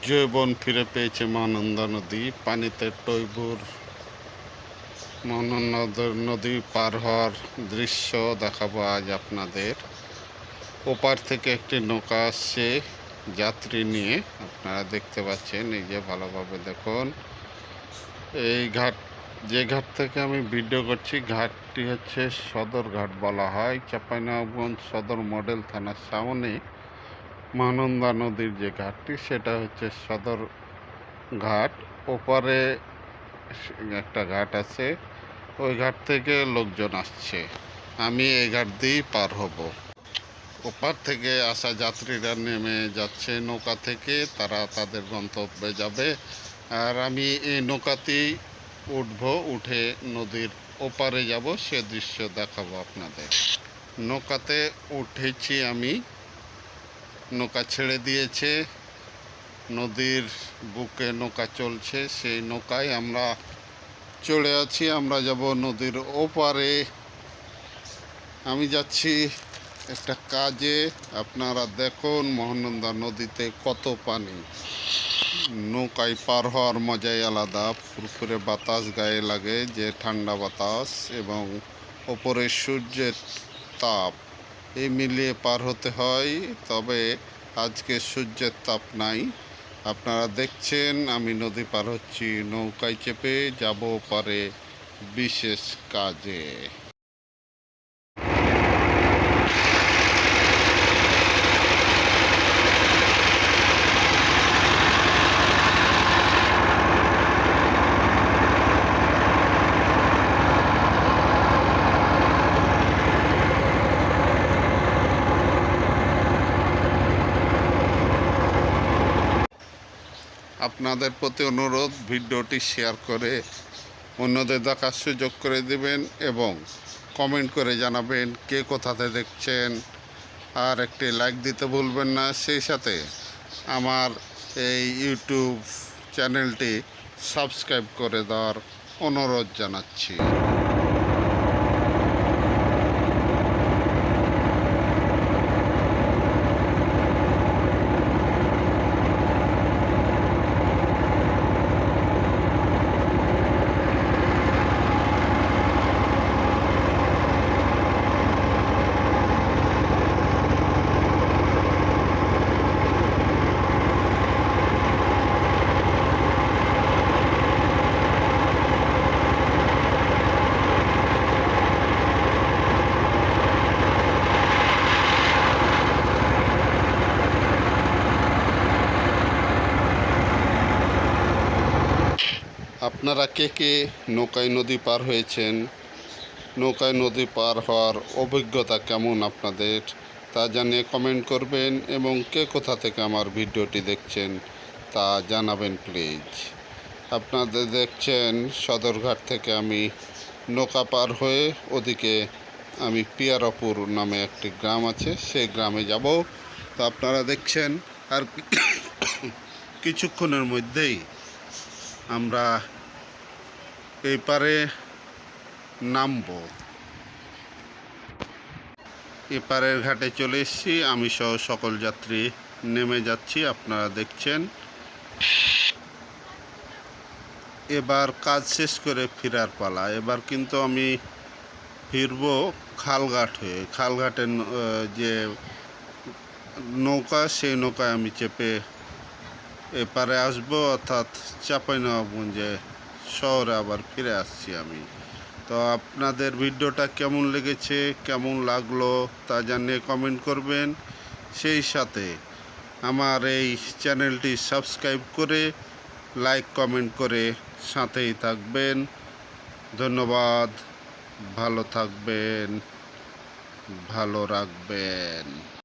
জৈবন ফিরে পেয়েছে মহানন্দা নদী, পানিতে টৈবুর মহানন্দা নদী পার হওয়ার দৃশ্য দেখাবো আজ আপনাদের। ওপার থেকে একটি নৌকা আসছে যাত্রী নিয়ে, আপনারা দেখতে পাচ্ছেন, এই যে ভালোভাবে দেখুন। এই ঘাট, যে ঘাট থেকে আমি ভিডিও করছি, ঘাটটি হচ্ছে সদর ঘাট বলা হয়। চাঁপাইনবাবগঞ্জ সদর মডেল থানার সামনে মহানন্দা নদীর যে ঘাটটি, সেটা হচ্ছে সদর ঘাট। ওপারে একটা ঘাট আছে, ওই ঘাট থেকে লোকজন আসছে। আমি এই ঘাট দিয়েই পার হব। ওপার থেকে আসা যাত্রীরা নেমে যাচ্ছে নৌকা থেকে, তারা তাদের গন্তব্যে যাবে। আর আমি এই নৌকাতেই উঠবো, উঠে নদীর ওপারে যাব। সে দৃশ্য দেখাবো আপনাদের। নৌকাতে উঠেছি আমি। নৌকা ছেড়ে দিয়েছে। নদীর বুকে নৌকা চলছে, সেই নৌকায় আমরা চলে আছি, আমরা যাব নদীর ওপারে। আমি যাচ্ছি একটা কাজে, আপনারা দেখুন মহানন্দা নদীতে কত পানি। নৌকায় পার হওয়ার মজাই আলাদা, ফুরফুরে বাতাস গায়ে লাগে যে ঠান্ডা বাতাস এবং ওপরে সূর্যের তাপ। এই মিলিয়ে পার হতে হয়, তবে আজকে সূর্যের তাপ নাই। আপনারা দেখছেন, আমি নদী পার হচ্ছি, নৌকায় চেপে যাব পারে বিশেষ কাজে। আপনাদের প্রতি অনুরোধ ভিডিওটি শেয়ার করে অন্যদের দেখার সুযোগ করে দেবেন এবং কমেন্ট করে জানাবেন কে কোথাতে দেখছেন। আর একটি লাইক দিতে ভুলবেন না। সেই সাথে আমার এই ইউটিউব চ্যানেলটি সাবস্ক্রাইব করে দেওয়ার অনুরোধ জানাচ্ছি। আপনারা কে কে নৌকায় নদী পার হয়েছেন, নৌকায় নদী পার হওয়ার অভিজ্ঞতা কেমন আপনাদের তা জানিয়ে কমেন্ট করবেন এবং কে কোথা থেকে আমার ভিডিওটি দেখছেন তা জানাবেন প্লিজ আপনাদের দেখছেন, সদরঘাট থেকে আমি নৌকা পার হয়ে ওদিকে আমি পিয়ারপুর নামে একটি গ্রাম আছে, সেই গ্রামে যাব। তো আপনারা দেখছেন আর কিছুক্ষণের মধ্যেই আমরা এই পারে নামবো। এপারের ঘাটে চলে এসেছি। আমি সহ সকল যাত্রী নেমে যাচ্ছি, আপনারা দেখছেন। এবার কাজ শেষ করে ফেরার পালা। এবার কিন্তু আমি ফিরবো খালঘাট। হয়ে খালঘাটের যে নৌকা, সেই নৌকায় আমি চেপে এপারে আসব, অর্থাৎ চাঁপাইনবাবগঞ্জে শহরে আবার ফিরে আসছি আমি। তো আপনাদের ভিডিওটা কেমন লেগেছে, কেমন লাগল তা জানিয়ে কমেন্ট করবেন। সেই সাথে আমার এই চ্যানেলটি সাবস্ক্রাইব করে লাইক কমেন্ট করে সাথেই থাকবেন। ধন্যবাদ, ভালো থাকবেন, ভালো রাখবেন।